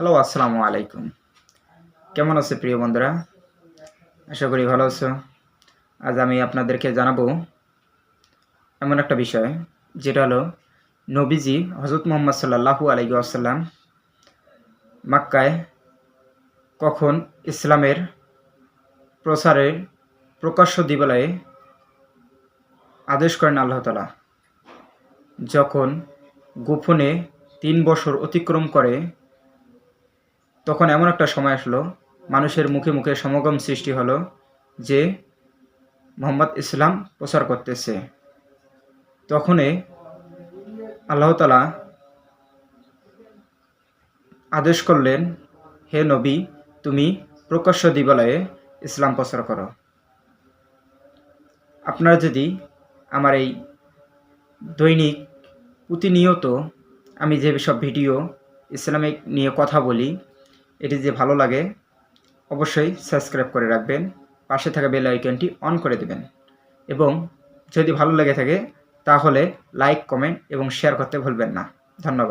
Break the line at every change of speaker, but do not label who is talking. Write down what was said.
Hello, আসসালামু আলাইকুম। কেমন আছে প্রিয় বন্ধুরা? আশা করি ভালো আছো। আজ আমি আপনাদেরকে জানাব এমন একটা বিষয়, যেটা হলো নবীজি হজরত মোহাম্মদ সাল্লাহু আলাইহি আসাল্লাম মাক্কায় কখন ইসলামের প্রসারের প্রকাশ্য দিবলায়ে আদেশ করেন আল্লাহ তালা যখন গোপনে তিন বছর অতিক্রম করে তখন এমন একটা সময় আসলো, মানুষের মুখে মুখে সমাগম সৃষ্টি হলো যে মোহাম্মদ ইসলাম প্রচার করতেছে। তখনই আল্লাহ তালা আদেশ করলেন, হে নবী, তুমি প্রকাশ্য দিবালয়ে ইসলাম প্রচার করো। আপনারা যদি আমার এই দৈনিক প্রতিনিয়ত আমি যে সব ভিডিও ইসলামিক নিয়ে কথা বলি এটি যে ভালো লাগে, অবশ্যই সাবস্ক্রাইব করে রাখবেন, পাশে থাকা বেল আইকনটি অন করে দেবেন। এবং যদি ভালো লেগে থাকে, তাহলে লাইক, কমেন্ট এবং শেয়ার করতে ভুলবেন না। ধন্যবাদ।